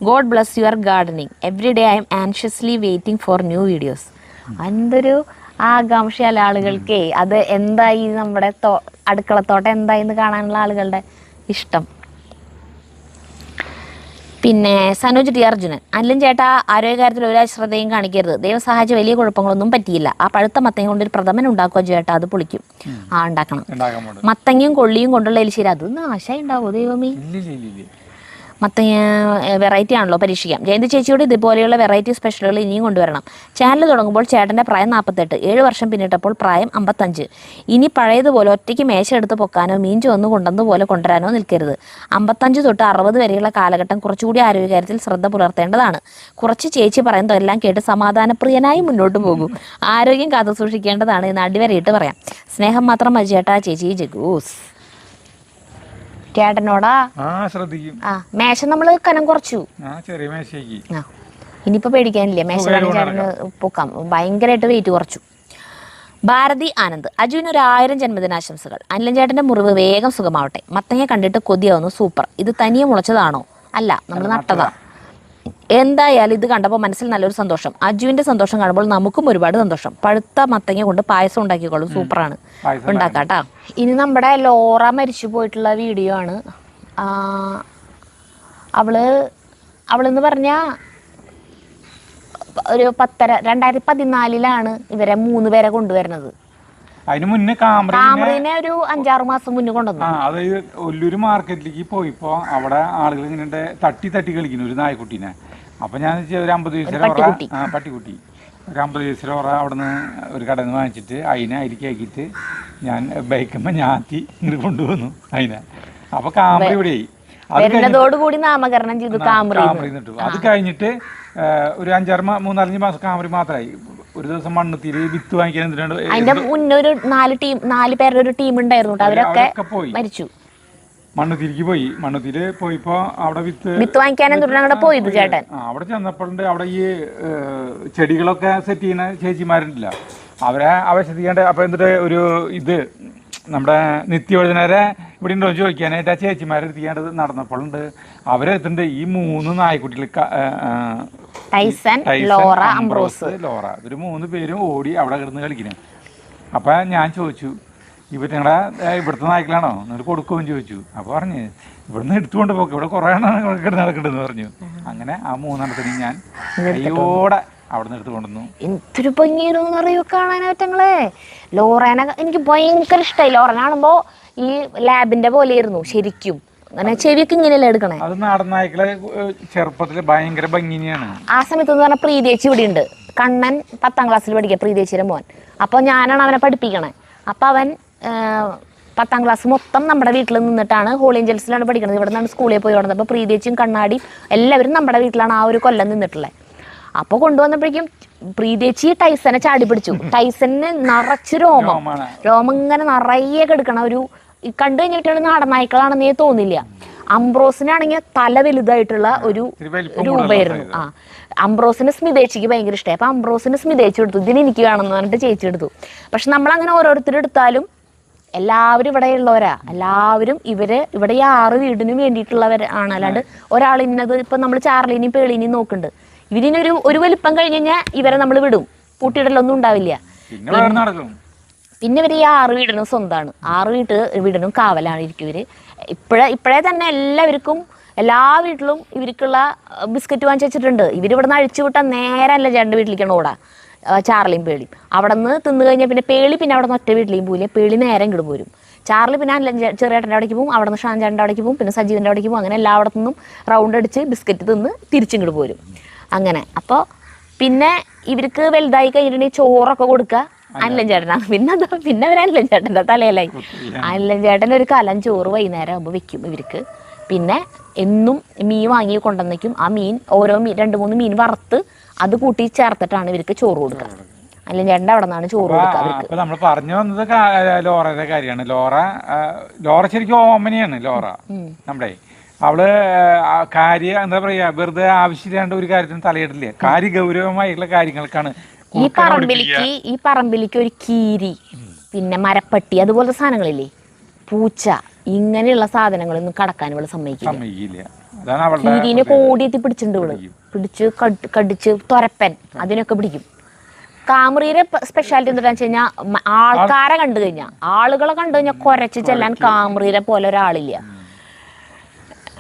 God bless your gardening every day I'm anxiously waiting for new videos എന്തൊരു ആകാംക്ഷയല്ല ആളുകൾക്കേ. അത് എന്തായി നമ്മുടെ അടുക്കളത്തോട്ടം എന്തായി എന്ന് കാണാനുള്ള ആളുകളുടെ ഇഷ്ടം. പിന്നെ സനോജ് ടി അർജുനൻ. അല്ലൻ ചേട്ടാ ആരോഗ്യകാര്യത്തിൽ ഒരു ശ്രദ്ധയും കാണിക്കരുത്. ദൈവം സഹായിച്ച വലിയ കുഴപ്പങ്ങളൊന്നും പറ്റിയില്ല. ആ പഴുത്ത മത്തങ്ങ കൊണ്ട് ഒരു പ്രഥമൻ ഉണ്ടാക്കുക ചേട്ടാ. അത് പൊളിക്കും. ആ ഉണ്ടാക്കണം. മത്തങ്ങയും കൊള്ളിയും കൊണ്ടുള്ള എലിശ്ശേരി. അത് ആശയുണ്ടാവോ ഉണ്ടാവോ ദൈവമേ? ഇല്ല വെറൈറ്റി ആണല്ലോ പരീക്ഷിക്കാം. ജയന്തി ചേച്ചിയോട് ഇതുപോലെയുള്ള വെറൈറ്റി സ്പെഷ്യലുകൾ ഇനിയും കൊണ്ടുവരണം. ചാനൽ തുടങ്ങുമ്പോൾ ചേട്ടന്റെ പ്രായം നാൽപ്പത്തെട്ട് ഏഴ് വർഷം പിന്നിട്ടപ്പോൾ പ്രായം അമ്പത്തഞ്ച്. ഇനി പഴയതുപോലെ ഒറ്റയ്ക്ക് മേശ എടുത്ത് പൊക്കാനോ മീൻ ചുവന്ന് കൊണ്ടുവന്നതുപോലെ കൊണ്ടുവരാനോ നിൽക്കരുത്. അമ്പത്തഞ്ച് തൊട്ട് അറുപത് വരെയുള്ള കാലഘട്ടം കുറച്ചുകൂടി ആരോഗ്യകാര്യത്തിൽ ശ്രദ്ധ പുലർത്തേണ്ടതാണ്. കുറച്ച് ചേച്ചി പറയുന്നതെല്ലാം കേട്ട് സമാധാനപ്രിയനായി മുന്നോട്ട് പോകും. ആരോഗ്യം കാത്തു സൂക്ഷിക്കേണ്ടതാണ് എന്ന് അടിവരയിട്ട് പറയാം. സ്നേഹം മാത്രം മതി ചേട്ടാ ചേച്ചി. ജഗൂസ്. ചേട്ടനോടാ ആ ശ്രദ്ധിക്കും. ആ മേശ നമ്മൾ കനം കുറച്ചു. ആ ചെറിയ മേശയ്ക്ക്. ആ ഇനിയിപ്പോ പേടിക്കാനില്ല? മേശ ചേട്ടന് പൊക്കാം. ഭയങ്കരമായിട്ട് വെയിറ്റ് കുറച്ചു. ഭാരതി ആനന്ദ് അജുവിന് ഒരു ആയിരം ജന്മദിനാശംസകൾ. അനിലൻ ചേട്ടന്റെ മുറിവ് വേഗം സുഖമാവട്ടെ. മത്തങ്ങ കണ്ടിട്ട് കൊതിയാവുന്നു. സൂപ്പർ. ഇത് തനിയെ മുളച്ചതാണോ? അല്ല നമ്മൾ നട്ടതാ. എന്തായാലും ഇത് കണ്ടപ്പോൾ മനസ്സിൽ നല്ലൊരു സന്തോഷം. അജുവിന്റെ സന്തോഷം കാണുമ്പോൾ നമുക്കും ഒരുപാട് സന്തോഷം. പഴുത്ത മത്തങ്ങ കൊണ്ട് പായസം ഉണ്ടാക്കിക്കോളും. സൂപ്പറാണ്. ഉണ്ടാക്കാട്ടാ. ഇനി നമ്മുടെ ലോറ മരിച്ചു പോയിട്ടുള്ള വീഡിയോ ആണ്. അവൾ അവളെന്ന് പറഞ്ഞ ഒരു പത്തര രണ്ടായിരത്തി പതിനാലിലാണ് ഇവരെ മൂന്ന് പേരെ കൊണ്ടുവരുന്നത്. അതിന് മുന്നേ കാമറ ഒരു അഞ്ചാറ് മാസം മുന്നേ കൊണ്ടുവന്നു. ആ അതായത് ഒല്ലൂര് മാർക്കറ്റിലേക്ക് പോയിപ്പോ അവിടെ ആളുകൾ ഇങ്ങനെ തട്ടി തട്ടി കളിക്കുന്നു ഒരു നായ്ക്കുട്ടീനെ. അപ്പൊ ഞാൻ ഒരു അമ്പത് പൈസ പട്ടിക്കുട്ടി. ആ പട്ടിക്കുട്ടി. ഒരു അമ്പത് പൈസ ഓറ അവിടുന്ന് ഒരു കടയിൽ നിന്ന് വാങ്ങിച്ചിട്ട് അതിനെ അരിക്കാക്കിയിട്ട് ഞാൻ ബൈക്കുമ്പോ ഞാത്തി ഇങ്ങോട്ട് കൊണ്ടുവന്നു അതിനെ അപ്പൊ കാമറ ഇവിടെയായി. വരുന്നതോടുകൂടി നാമകരണം ചെയ്തു കാമറി നിട്ടു അത് കഴിഞ്ഞിട്ട് ഒരു അഞ്ചാറ് മൂന്നാലഞ്ച് മാസം കാമറി മാത്രമായി ഒരു ദിവസം മണ്ണുത്തിരി വിത്ത് വാങ്ങിക്കാൻ എന്തിനാണ്? അതിന്റെ മുന്നൊരു ഒരു നാല് ടീം നാല് പേരുടെ ഒരു ടീം ഉണ്ടായിരുന്നു അവരൊക്കെ പോയി. മരിച്ചു. മണ്ണുത്തിരിക്ക് പോയി. മണ്ണുത്തിരി പോയിപ്പോ അവിടെ വിത്ത് വിത്ത് വാങ്ങിക്കാനും പോയത് ചേട്ടൻ. അവിടെ ചെന്നപ്പോഴുണ്ട് അവിടെ ഈ ചെടികളൊക്കെ സെറ്റ് ചെയ്യുന്ന ചേച്ചിമാരുണ്ടല്ല. അവരെ ആവശ്യത്തിക്കാണ്ട് അപ്പൊ എന്നിട്ട് ഒരു ഇത് നമ്മുടെ നിത്യവഴുതനരെ ഇവിടെ ഉണ്ടോ ചോദിക്കാനായിട്ട് ആ ചേച്ചിമാരെ എത്തിക്കേണ്ടത് നടന്നപ്പോഴുണ്ട്. അവരെത്തുണ്ട് ഈ മൂന്ന് നായ്ക്കുട്ടികൾ ടൈസൺ ലോറ അംബ്രോസ് ലോറ. ഇവർ മൂന്ന് പേരും ഓടി അവിടെ കിടന്ന് കളിക്കുന്നത് അപ്പൊ ഞാൻ ചോദിച്ചു ഇവർ നിങ്ങളുടെ ഇവിടുത്തെ നായ്ക്കളാണോ? എന്നിട്ട് കൊടുക്കുമെന്ന് ചോദിച്ചു. അപ്പോൾ പറഞ്ഞു ഇവിടുന്ന് എടുത്തുകൊണ്ട് പോക്ക്. ഇവിടെ കുറേ എണ്ണം കിടന്ന് നടക്കണ്ടെന്ന് പറഞ്ഞു. അങ്ങനെ ആ മൂന്നെണ്ണത്തിന് ഞാൻ കയ്യോടെ അവിടുന്ന് എടുത്തു കൊണ്ടുവന്നു. എന്തൊരു ഭംഗിയിരുന്നു അറിയോ കാണാനായിട്ടങ്ങളെ ലോറേനെ എനിക്ക് ഭയങ്കര ഇഷ്ടമായി ലോറന ആണുമ്പോ ഈ ലാബിന്റെ പോലെ പോലെയായിരുന്നു ശരിക്കും. അങ്ങനെ ചെവിയൊക്കെ ഇങ്ങനെയല്ലേ എടുക്കണേ? അത് നാടൻ നായ്ക്കളെ ചെറുപ്പത്തിൽ ഭയങ്കര ഭംഗിനെയാണ്. ആ സമയത്ത് എന്ന് പറഞ്ഞാൽ പ്രീതേച്ചി ഇവിടെ ഉണ്ട്. കണ്ണൻ പത്താം ക്ലാസ്സിൽ പഠിക്കുക പ്രീതേച്ചിയുടെ മോൻ. അപ്പോൾ ഞാനാണ് അവനെ പഠിപ്പിക്കണേ. അപ്പോൾ അവൻ പത്താം ക്ലാസ് മൊത്തം നമ്മുടെ വീട്ടിൽ നിന്നിട്ടാണ് ഹോളി ഏഞ്ചൽസിലാണ് പഠിക്കുന്നത് ഇവിടെ നിന്നാണ് സ്കൂളിൽ പോയി വന്നത് അപ്പോൾ പ്രീതിയച്ചും കണ്ണാടിയും എല്ലാവരും നമ്മുടെ വീട്ടിലാണ് ആ ഒരു കൊല്ലം നിന്നിട്ടുള്ളത് അപ്പോൾ കൊണ്ടുവന്നപ്പോഴേക്കും പ്രീതേച്ചി ടൈസനെ ചാടി പിടിച്ചു. ടൈസന് നിറച്ച് രോമം. രോമം ഇങ്ങനെ നിറയെ കിടക്കണ ഒരു കണ്ടു കഴിഞ്ഞിട്ടാണ് നാടൻ നായ്ക്കളാണെന്നേ തോന്നില്ല. അംബ്രോസിനാണെങ്കിൽ തല വലുതായിട്ടുള്ള ഒരു രൂപയായിരുന്നു. ആ അംബ്രോസിന് സ്മിതേച്ചിക്ക് ഭയങ്കര ഇഷ്ടമായി. അപ്പൊ അംബ്രോസിന് സ്മിതേച്ചി എടുത്തു. ഇതിന് എനിക്ക് വേണമെന്ന് പറഞ്ഞിട്ട് ചേച്ചി എടുത്തു. പക്ഷെ നമ്മൾ അങ്ങനെ ഓരോരുത്തരും എടുത്താലും എല്ലാവരും ഇവിടെ ഉള്ളവരാ. എല്ലാവരും ഇവർ ഇവിടെ ഈ ആറ് വീടിനും വേണ്ടിയിട്ടുള്ളവരാണ് അല്ലാണ്ട് ഒരാൾ ഇന്നത് ഇപ്പൊ നമ്മൾ ചാർലിനെയും പേളിനെയും നോക്കുന്നുണ്ട്. ഇവരിനൊരു ഒരു വലിപ്പം കഴിഞ്ഞ് കഴിഞ്ഞാൽ ഇവരെ നമ്മൾ വിടും. പൂട്ടിയിടലൊന്നും ഉണ്ടാവില്ല. പിന്നെ ഇവർ ഇവർ ഈ ആറ് വീടിനും സ്വന്തമാണ് ആറ് വീട്ട് വീടിനും കാവലാണ് ഇരിക്കും ഇവർ. ഇപ്പോഴേ ഇപ്പോഴേ തന്നെ എല്ലാവർക്കും എല്ലാ വീട്ടിലും ഇവർക്കുള്ള ബിസ്ക്കറ്റ് വാങ്ങിച്ച് വെച്ചിട്ടുണ്ട്. ഇവരിവിടെ നിന്ന് അഴിച്ചു വിട്ടാൽ നേരെ അല്ല ചേട്ടന്റെ വീട്ടിലേക്കാണ് ഓടാ. ചാർലിയും പേളിയും. അവിടെ നിന്ന് തിന്നു കഴിഞ്ഞാൽ പിന്നെ പേളി പിന്നെ അവിടെ നിന്ന് ഒറ്റ വീട്ടിലേയും പോയില്ല പേളി നേരം ഇങ്ങോട്ട് പോരും ചാർലി പിന്നെ അല്ല ചെറിയേട്ടന്റെ അവിടേക്ക് പോകും അവിടെ നിന്ന് ഷാൻചാന്റെ അവിടേക്ക് പോകും പിന്നെ സജീവന്റെ അവിടേക്ക് പോകും അങ്ങനെ എല്ലായിടത്തു നിന്നും റൗണ്ട് അടിച്ച് ബിസ്ക്കറ്റ് തിന്ന് തിരിച്ചിങ്ങോട്ട് പോരും. അങ്ങനെ. അപ്പോൾ പിന്നെ ഇവർക്ക് വലുതായി കഴിഞ്ഞിട്ടുണ്ടെങ്കിൽ ചോറൊക്കെ കൊടുക്കുക. അനിലൻ ചേട്ടനാ പിന്നെ അതാ പിന്നെ അവർ അനിലൻ ചേട്ടന്റെ തലയിലായി. അനിലൻ ചേട്ടൻ ഒരു കലം ചോറ് വൈകുന്നേരം ആകുമ്പോൾ വെക്കും ഇവർക്ക്. പിന്നെ എന്നും മീൻ വാങ്ങി കൊണ്ടുവന്നേക്കും. ആ മീൻ ഓരോ മീൻ രണ്ട് മൂന്ന് മീൻ വറുത്ത് അത് കൂട്ടി ചേർത്തിട്ടാണ് ഇവർക്ക് ചോറ് കൊടുക്കുക. അല്ലെങ്കിൽ ചേട്ടന്റെ അവിടെ നിന്നാണ് ചോറ് കൊടുക്കുക അവർക്ക്. നമ്മൾ പറഞ്ഞു വന്നത് ലോറയുടെ കാര്യമാണ്. ലോറ ലോറ ശരിക്കും ഓമനിയാണ് ലോറ. നമ്മുടെ അവൾ കാര്യ എന്താ പറയാ വെറുതെ ആവശ്യമില്ലാണ്ട് ഒരു കാര്യത്തിന് തലയിടില്ല? കാര്യ ഗൗരവമായിട്ടുള്ള കാര്യങ്ങൾക്കാണ് ഈ പറമ്പിലേക്ക് ഈ പറമ്പിലേക്ക് ഒരു കീരി പിന്നെ മരപ്പട്ടി അതുപോലത്തെ സാധനങ്ങളില്ലേ? പൂച്ച ഇങ്ങനെയുള്ള സാധനങ്ങളൊന്നും കടക്കാൻ ഇവൾ സമ്മതിക്കില്ല. കീരിനെ കോടിയെത്തി പിടിച്ചിട്ടുണ്ട് ഇവൾ. പിടിച്ച് കട്- കടിച്ച് തൊരപ്പൻ. അതിനൊക്കെ പിടിക്കും. കാമറിയുടെ സ്പെഷ്യാലിറ്റി എന്താ വെച്ച് കഴിഞ്ഞാൽ ആൾക്കാരെ കണ്ടു കഴിഞ്ഞാൽ ആളുകളെ കണ്ടു കഴിഞ്ഞാൽ കൊരച്ച് ചെല്ലാൻ കാമറിയുടെ പോലെ ഒരാളില്ല.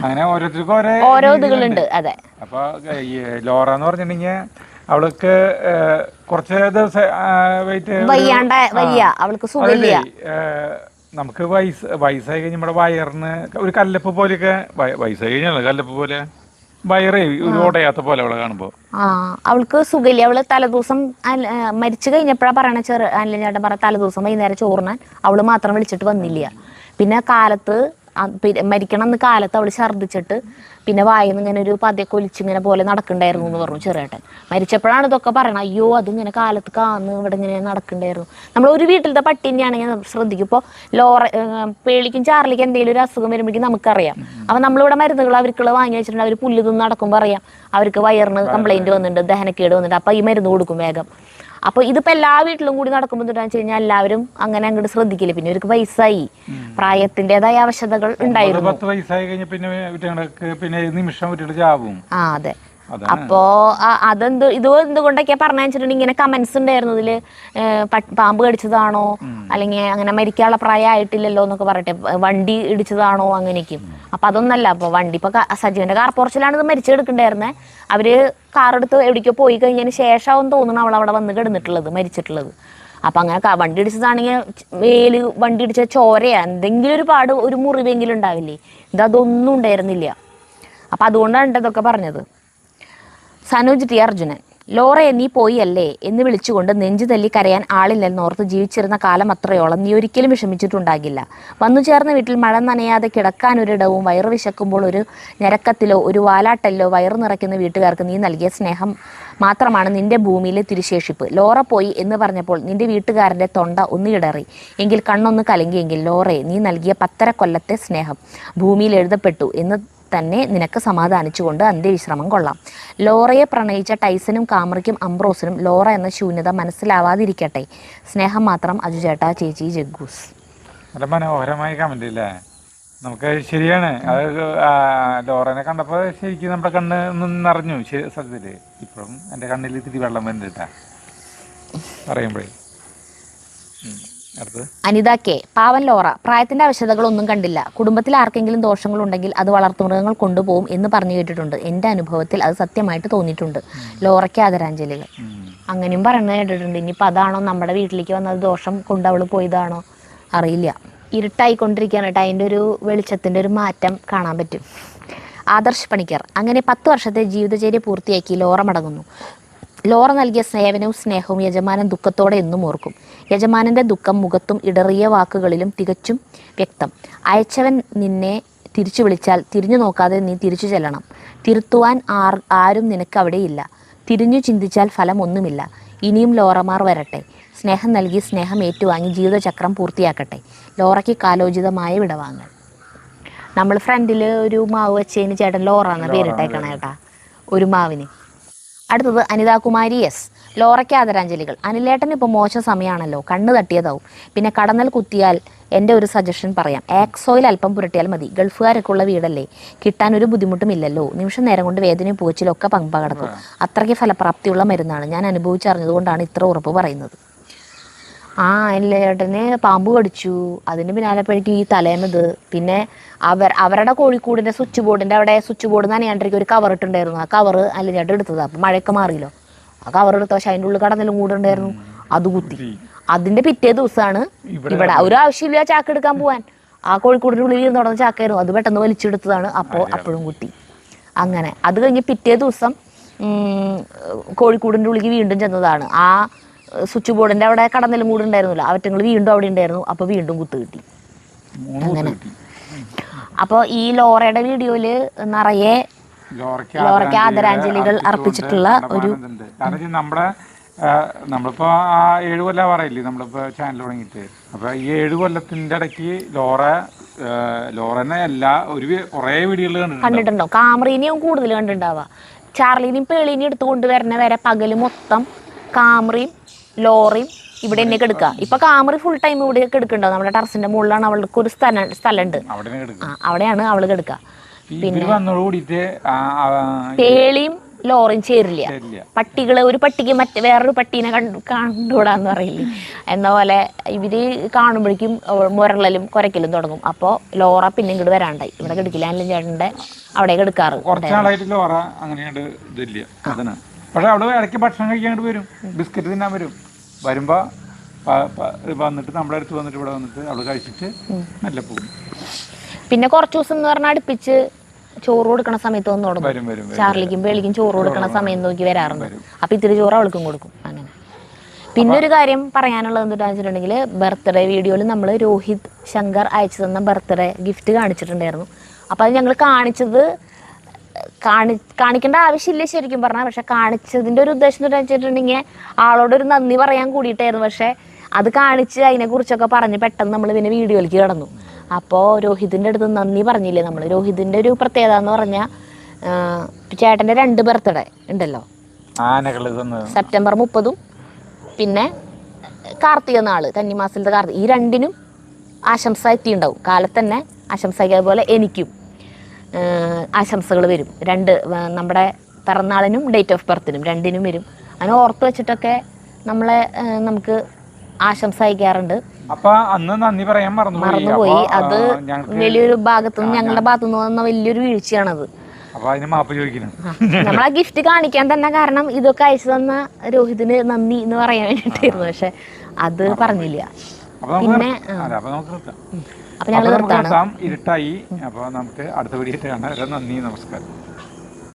അങ്ങനെ ഓരോരുത്തർക്കും ഓരോ ഇതുകളുണ്ട്. അതെ. അപ്പൊ ലോറ എന്ന് പറഞ്ഞിട്ടുണ്ടെങ്കിൽ അവൾക്ക് കുറച്ച് ദിവസം വെയിറ്റ് വയ്യാണ്ട വയ്യ. അവൾക്ക് സുഖമില്ല. നമുക്ക് വയസ്സ് വയസ്സായി കഴിഞ്ഞ് നമ്മുടെ വയറിന് ഒരു കല്ലപ്പ് പോലെയൊക്കെ വയ- വയസ്സായി കഴിഞ്ഞാൽ കല്ലപ്പ് പോലെ? വയറേ ഒരു ഓടയാത്ത പോലെ അവളെ കാണുമ്പോൾ ആ അവൾക്ക് സുഖമില്ല. അവൾ തലേദിവസം മരിച്ചു കഴിഞ്ഞപ്പോഴാ പറയണ ചെറു അല്ല ചേട്ടൻ പറ തലേദിവസം വൈകുന്നേരം ചോറിനാൻ അവൾ മാത്രം വിളിച്ചിട്ട് വന്നില്ല. പിന്നെ കാലത്ത് മരിക്കണം എന്ന് കാലത്ത് അവൾ ഛർദ്ദിച്ചിട്ട് പിന്നെ വായിന്ന് ഇങ്ങനെ ഒരു പതിയൊക്കെ ഒലിച്ചിങ്ങനെ പോലെ നടക്കണ്ടായിരുന്നു എന്ന് പറഞ്ഞു ചെറിയേട്ടൻ. മരിച്ചപ്പോഴാണ് ഇതൊക്കെ പറയണത്. അയ്യോ അതിങ്ങനെ കാലത്ത് കാന്ന് ഇവിടെ ഇങ്ങനെ നടക്കണ്ടായിരുന്നു. നമ്മൾ ഒരു വീട്ടിലത്തെ പട്ടി തന്നെയാണെങ്കിൽ ശ്രദ്ധിക്കും. ഇപ്പോൾ ലോറ പേളിക്കും ചാർലിക്കും എന്തെങ്കിലും ഒരു അസുഖം വരുമ്പോഴേക്കും നമുക്കറിയാം. അപ്പം നമ്മളിവിടെ മരുന്നുകൾ അവർക്കുള്ള വാങ്ങി വെച്ചിട്ടുണ്ട്. അവർ പുല്ല് തിന്ന് നടക്കുമ്പോൾ അറിയാം. അവർക്ക് വയറിന് കംപ്ലൈന്റ് വന്നിട്ടുണ്ട് ദഹനക്കേട് വന്നിട്ടുണ്ട്. അപ്പം ഈ മരുന്ന് കൊടുക്കും വേഗം. അപ്പോൾ ഇതിപ്പോ എല്ലാ വീട്ടിലും കൂടി നടക്കുമ്പോൾ എന്താണെന്ന് വെച്ച് കഴിഞ്ഞാൽ എല്ലാവരും അങ്ങനെ അങ്ങോട്ട് ശ്രദ്ധിക്കില്ല. പിന്നെ ഒരു വയസ്സായി. പ്രായത്തിന്റെതായ ആവശ്യതകൾ ഉണ്ടായിരുന്നു. പത്ത് വയസ്സായി കഴിഞ്ഞ പിന്നെ പിന്നെ നിമിഷം ചാവും. ആ അതെ. അപ്പോ അതെന്ത് ഇത് എന്തുകൊണ്ടൊക്കെയാ പറഞ്ഞിട്ടുണ്ടെങ്കിൽ ഇങ്ങനെ കമന്റ്സ് ഉണ്ടായിരുന്നു ഇതിൽ പാമ്പ് കടിച്ചതാണോ അല്ലെങ്കിൽ അങ്ങനെ മരിക്കാനുള്ള പ്രായമായിട്ടില്ലല്ലോ എന്നൊക്കെ പറയട്ടെ വണ്ടി ഇടിച്ചതാണോ അങ്ങനെയൊക്കെ. അപ്പൊ അതൊന്നല്ല അപ്പൊ വണ്ടി ഇപ്പൊ സജീവന്റെ കാർ പോർച്ചിലാണ് ഇത് മരിച്ചെടുക്കണ്ടായിരുന്നെ. അവർ കാർ എടുത്ത് എവിടേക്കോ പോയി കഴിഞ്ഞതിന് ശേഷമാവും തോന്നുന്നു അവൾ അവിടെ വന്ന് കിടന്നിട്ടുള്ളത് മരിച്ചിട്ടുള്ളത്. അപ്പൊ അങ്ങനെ വണ്ടി ഇടിച്ചതാണെങ്കിൽ വേൽ വണ്ടി ഇടിച്ച ചോരയാ എന്തെങ്കിലും ഒരു പാട് ഒരു മുറിവെങ്കിലും ഉണ്ടാവില്ലേ? ഇത് അതൊന്നും ഉണ്ടായിരുന്നില്ല. അപ്പൊ അതുകൊണ്ടാണ് ഇതൊക്കെ പറഞ്ഞത്. സനോജ് ടി അർജുനൻ ലോറയെ നീ പോയി അല്ലേ എന്ന് വിളിച്ചുകൊണ്ട് നെഞ്ചു തല്ലി കരയാൻ ആളില്ലെന്നോർത്ത് ജീവിച്ചിരുന്ന കാലം അത്രയോളം നീ ഒരിക്കലും വിഷമിച്ചിട്ടുണ്ടാകില്ല. വന്നു ചേർന്ന വീട്ടിൽ മഴ നനയാതെ കിടക്കാൻ കിടക്കാനൊരിടവും വയറ് വിശക്കുമ്പോൾ ഒരു ഞരക്കത്തിലോ ഒരു വാലാട്ടലിലോ വയറ് നിറയ്ക്കുന്ന വീട്ടുകാർക്ക് നീ നൽകിയ സ്നേഹം മാത്രമാണ് നിന്റെ ഭൂമിയിലെ തിരുശേഷിപ്പ്. ലോറ പോയി എന്ന് പറഞ്ഞപ്പോൾ നിന്റെ വീട്ടുകാരന്റെ തൊണ്ട ഒന്ന് ഇടറി. എങ്കിൽ കണ്ണൊന്ന് കലങ്ങിയെങ്കിൽ ലോറയെ നീ നൽകിയ പത്തര കൊല്ലത്തെ സ്നേഹം ഭൂമിയിൽ എഴുതപ്പെട്ടു എന്ന് തന്നെ നിനക്ക് സമാധാനിച്ചുകൊണ്ട് അന്ത്യവിശ്രമം കൊള്ളാം. ലോറയെ പ്രണയിച്ച ടൈസനും കാമറയ്ക്കും അംബ്രോസിനും ലോറ എന്ന ശൂന്യത മനസ്സിലാവാതിരിക്കട്ടെ. സ്നേഹം മാത്രം അജു ചേട്ടാ ചേച്ചി ജഗ്ഗൂസ്. നല്ല മനോഹരമായ കമന്റ് അല്ലേ നമുക്ക് ശരിയാണ്. അത് ലോറനെ കണ്ടപ്പോൾ ശരിക്കും നമ്മുടെ കണ്ണ് നിറഞ്ഞു. സത്യത്തിൽ. ഇപ്പോഴും എന്റെ കണ്ണിൽ ഇത്തിരി വെള്ളം വരുന്നുണ്ടാ പറയുമ്പോഴേ. അനിത കെ. പാവൻ ലോറ. പ്രായത്തിന്റെ ആവശ്യതകളൊന്നും കണ്ടില്ല. കുടുംബത്തിൽ ആർക്കെങ്കിലും ദോഷങ്ങളുണ്ടെങ്കിൽ അത് വളർത്തുമൃഗങ്ങൾ കൊണ്ടുപോകും എന്ന് പറഞ്ഞു കേട്ടിട്ടുണ്ട്. എന്റെ അനുഭവത്തിൽ അത് സത്യമായിട്ട് തോന്നിയിട്ടുണ്ട്. ലോറയ്ക്ക് ആദരാഞ്ജലികൾ. അങ്ങനെയും പറയുന്നത് കേട്ടിട്ടുണ്ട്. ഇനിയിപ്പോൾ അതാണോ നമ്മുടെ വീട്ടിലേക്ക് വന്നത്? ദോഷം കൊണ്ട് അവൾ പോയതാണോ? അറിയില്ല. ഇരുട്ടായിക്കൊണ്ടിരിക്കുകയാണ്. കേട്ടോ അതിന്റെ ഒരു വെളിച്ചത്തിന്റെ ഒരു മാറ്റം കാണാൻ പറ്റും. ആദർശ് പണിക്കർ. അങ്ങനെ പത്ത് വർഷത്തെ ജീവിതചര്യ പൂർത്തിയാക്കി ലോറ മടങ്ങുന്നു. ലോറ നൽകിയ സേവനവും സ്നേഹവും യജമാനൻ ദുഃഖത്തോടെ എന്നും ഓർക്കും. യജമാനന്റെ ദുഃഖം മുഖത്തും ഇടറിയ വാക്കുകളിലും തികച്ചും വ്യക്തം. അയച്ചവൻ നിന്നെ തിരിച്ചു വിളിച്ചാൽ തിരിഞ്ഞു നോക്കാതെ നീ തിരിച്ചു ചെല്ലണം. തിരുത്തുവാൻ ആർ ആരും നിനക്ക് അവിടെയില്ല. തിരിഞ്ഞു ചിന്തിച്ചാൽ ഫലം ഒന്നുമില്ല. ഇനിയും ലോറമാർ വരട്ടെ. സ്നേഹം നൽകി സ്നേഹം ഏറ്റുവാങ്ങി ജീവിതചക്രം പൂർത്തിയാക്കട്ടെ. ലോറയ്ക്ക് കാലോചിതമായ വിടവാങ്ങൽ. നമ്മൾ ഫ്രണ്ടിൽ ഒരു മാവ് വെച്ചതിന് ചേട്ടൻ ലോറ എന്ന പേരിട്ടേക്കണ ഒരു മാവിന്. അടുത്തത് അനിതാകുമാരി എസ്. ലോറയ്ക്ക് ആദരാഞ്ജലികൾ. അനിലേട്ടൻ ഇപ്പോൾ മോശം സമയമാണല്ലോ കണ്ണ് തട്ടിയതാവും. പിന്നെ കടന്നൽ കുത്തിയാൽ എന്റെ ഒരു സജഷൻ പറയാം. ആക്സോയിൽ അല്പം പുരട്ടിയാൽ മതി. ഗൾഫുകാരൊക്കെ ഉള്ള വീടല്ലേ? കിട്ടാൻ ഒരു ബുദ്ധിമുട്ടുമില്ലല്ലോ നിമിഷം നേരം കൊണ്ട് വേദനയും പൂച്ചിലൊക്കെ പമ്പ കിടക്കും അത്രയ്ക്ക് ഫലപ്രാപ്തിയുള്ള മരുന്നാണ്. ഞാൻ അനുഭവിച്ചറിഞ്ഞതുകൊണ്ടാണ് ഇത്ര ഉറപ്പ് പറയുന്നത്. ആ ഇല്ല ചേട്ടന് പാമ്പ് കടിച്ചു. അതിന് പിന്നാലെപ്പോഴേക്കും ഈ തലേമത്. പിന്നെ അവർ അവരുടെ കോഴിക്കൂടിന്റെ സ്വിച്ച് ബോർഡിന്റെ അവിടെ സ്വിച്ച് ബോർഡ് നനയാണ്ടിരിക്കും ഒരു കവർ ഇട്ടുണ്ടായിരുന്നു. ആ കവർ അല്ല ചേട്ടൻ എടുത്തത്. അപ്പം മഴയൊക്കെ മാറിയല്ലോ. ആ കവർ എടുത്ത പക്ഷെ അതിന്റെ ഉള്ളിൽ കടന്നെല്ലാം കൂടെ ഉണ്ടായിരുന്നു അത് കുത്തി. അതിന്റെ പിറ്റേ ദിവസമാണ് ഇവിടെ ഒരു ആവശ്യമില്ല ചാക്ക് എടുക്കാൻ പോവാൻ. ആ കോഴിക്കൂടിന്റെ ഉള്ളിൽ ഇരുന്ന് തുടങ്ങുന്ന ചാക്കായിരുന്നു. അത് പെട്ടെന്ന് വലിച്ചെടുത്തതാണ്. അപ്പോൾ അപ്പോഴും കുത്തി. അങ്ങനെ. അത് കഴിഞ്ഞ് പിറ്റേ ദിവസം കോഴിക്കൂടിന്റെ ഉള്ളിൽ വീണ്ടും ചെന്നതാണ്. ആ സ്വിച്ച് ബോർഡിന്റെ അവിടെ കടന്നെല്ലാം കൂടെ ഉണ്ടായിരുന്നില്ല. അവറ്റങ്ങൾ വീണ്ടും അവിടെ ഉണ്ടായിരുന്നു. അപ്പോൾ വീണ്ടും കുത്ത് കിട്ടി. അങ്ങനെ. അപ്പോൾ ഈ ലോറയുടെ വീഡിയോയിൽ നിറയെ ലോറയ്ക്ക് ആദരാഞ്ജലികൾ അർപ്പിച്ചിട്ടുള്ള ഒരു നമ്മുടെ നമ്മളിപ്പോ ആ ഏഴ് കൊല്ലം പറയില്ലേ നമ്മളിപ്പോ ചാനൽ തുടങ്ങിയിട്ട്. അപ്പൊ ഈ ഏഴ് കൊല്ലത്തിന്റെ ഇടയ്ക്ക് ലോറ ലോറനെ എല്ലാ ഒരു കൊറേ വീഡിയോകൾ കണ്ടിട്ടുണ്ട് കണ്ടിട്ടുണ്ടോ കാമറീനെയും കൂടുതൽ കണ്ടിട്ടുണ്ടാവുക ചാർലീനെയും പേളീനെയും എടുത്തു കൊണ്ടുവരണ വരെ പകൽ മൊത്തം കാമറയും ലോറിയും ഇവിടെ തന്നെ എടുക്കുക. ഇപ്പൊ കാമറി ഫുൾ ടൈം ഇവിടെയൊക്കെ എടുക്കണ്ടോ നമ്മുടെ ടെറസിന്റെ മുകളിലാണ് അവൾക്ക് ഒരു സ്ഥലം സ്ഥലമുണ്ട്. അവിടെയാണ് അവൾ കെടുക്കുക പിന്നെ പേളിയും ലോറിയും ചേരില്ല. പട്ടികൾ ഒരു പട്ടിക്ക് മറ്റേ വേറൊരു പട്ടീനെ കണ്ടു കണ്ടുകൂടാന്ന് പറയില്ലേ? എന്ന പോലെ ഇവർ കാണുമ്പോഴേക്കും മുരളലും കുരക്കലും തുടങ്ങും. അപ്പോൾ ലോറ പിന്നെ ഇങ്ങോട്ട് വരാണ്ടായി. ഇവിടെ കിടക്കില്ല. അല്ലെങ്കിൽ ചേട്ടന്റെ അവിടെ കിടക്കാറ് പക്ഷെ അവിടെ ഇടയ്ക്ക് ഭക്ഷണം കഴിക്കാൻ വരും. ബിസ്ക്കറ്റ് തിന്നാൻ വരും. വരുമ്പോ പ- പ- വന്നിട്ട് നമ്മുടെ അടുത്ത് വന്നിട്ട് ഇവിടെ വന്നിട്ട് അവൾ കഴിച്ചിട്ട് നല്ല പോകും. പിന്നെ കുറച്ച് ദിവസം എന്ന് പറഞ്ഞാൽ അടുപ്പിച്ച് ചോറ് കൊടുക്കണ സമയത്ത് വന്ന് തുടങ്ങും. ചാർലിക്കും വേളിക്കും ചോറ് കൊടുക്കണ സമയം നോക്കി വരാറുണ്ട്. അപ്പൊ ഇത്തിരി ചോറ് അവൾക്കും കൊടുക്കും. അങ്ങനെ. പിന്നെ ഒരു കാര്യം പറയാനുള്ളത് എന്താണെന്ന് വെച്ചിട്ടുണ്ടെങ്കിൽ ബർത്ത്ഡേ വീഡിയോയിൽ നമ്മൾ രോഹിത് ശങ്കർ അയച്ചു തന്ന ബർത്ത്ഡേ ഗിഫ്റ്റ് കാണിച്ചിട്ടുണ്ടായിരുന്നു. അപ്പോൾ അത് ഞങ്ങൾ കാണിച്ചത് കാണി കാണിക്കേണ്ട ആവശ്യമില്ല ശരിക്കും പറഞ്ഞാൽ പക്ഷെ കാണിച്ചതിന്റെ ഒരു ഉദ്ദേശം എന്ന് വെച്ചിട്ടുണ്ടെങ്കിൽ ആളോടൊരു നന്ദി പറയാൻ കൂടിയിട്ടായിരുന്നു. പക്ഷെ അത് കാണിച്ച് അതിനെക്കുറിച്ചൊക്കെ പറഞ്ഞ് പെട്ടെന്ന് നമ്മൾ പിന്നെ വീഡിയോയിലേക്ക് കിടന്നു. അപ്പോൾ രോഹിതിന്റെ അടുത്ത് നന്ദി പറഞ്ഞില്ലേ നമ്മൾ രോഹിതിന്റെ ഒരു പ്രത്യേകത എന്ന് പറഞ്ഞാൽ ചേട്ടന്റെ രണ്ട് ബർത്ത്ഡേ ഉണ്ടല്ലോ. സെപ്റ്റംബർ മുപ്പതും പിന്നെ കാർത്തിക നാൾ കന്നിമാസത്തിലത്തെ കാർത്തിക ഈ രണ്ടിനും ആശംസ എത്തിയുണ്ടാവും കാലത്ത് തന്നെ അതുപോലെ എനിക്കും. ആശംസകൾ വരും. രണ്ട് നമ്മുടെ പിറന്നാളിനും ഡേറ്റ് ഓഫ് ബർത്തിനും രണ്ടിനും വരും. അങ്ങനെ ഓർത്ത് വെച്ചിട്ടൊക്കെ നമ്മളെ നമുക്ക് ആശംസ അയക്കാറുണ്ട്. അപ്പൊ അന്ന് നന്ദി പറയാൻ മറന്നുപോയി. അത് വലിയൊരു ഭാഗത്തു നിന്ന് ഞങ്ങളുടെ ഭാഗത്തുനിന്ന് വന്ന വലിയൊരു വീഴ്ചയാണത്. നമ്മൾ ആ ഗിഫ്റ്റ് കാണിക്കാൻ തന്നെ കാരണം ഇതൊക്കെ അയച്ചു തന്ന രോഹിതിന് നന്ദി എന്ന് പറയാൻ വേണ്ടിട്ടായിരുന്നു. പക്ഷെ അത് പറഞ്ഞില്ല. പിന്നെ, അപ്പൊ ഞങ്ങൾ നിർത്താണ്. ഇരുട്ടായി. അപ്പൊ നമുക്ക് അടുത്ത വീഡിയോ കാണാം. നന്ദി നമസ്കാരം.